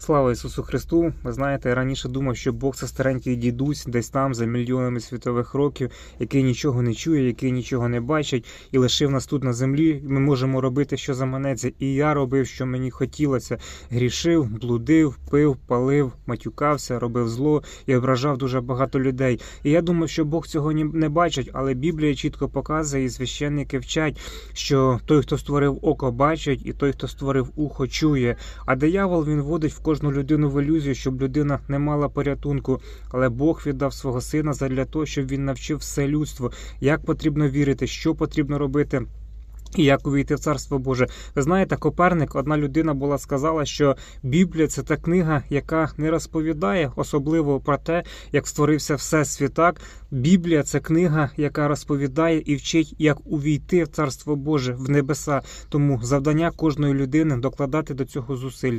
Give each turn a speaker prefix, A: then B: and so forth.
A: Слава Ісусу Христу! Ви знаєте, я раніше думав, що Бог це старенький дідусь десь там за мільйонами світових років, який нічого не чує, який нічого не бачить, і лишив нас тут на землі. Ми можемо робити, що заманеться. І я робив, що мені хотілося. Грішив, блудив, пив, палив, матюкався, робив зло і ображав дуже багато людей. І я думав, що Бог цього не бачить, але Біблія чітко показує, і священники вчать, що той, хто створив око, бачить, і той, хто створив ухо, чує. А диявол він вводить в кожну людину в ілюзію, щоб людина не мала порятунку. Але Бог віддав свого сина задля того, щоб він навчив все людство, як потрібно вірити, що потрібно робити. І як увійти в царство Боже, ви знаєте, Коперник, одна людина була сказала, що Біблія це та книга, яка не розповідає особливо про те, як створився всесвітак. Біблія це книга, яка розповідає і вчить, як увійти в царство Боже в небеса. Тому завдання кожної людини докладати до цього зусилля.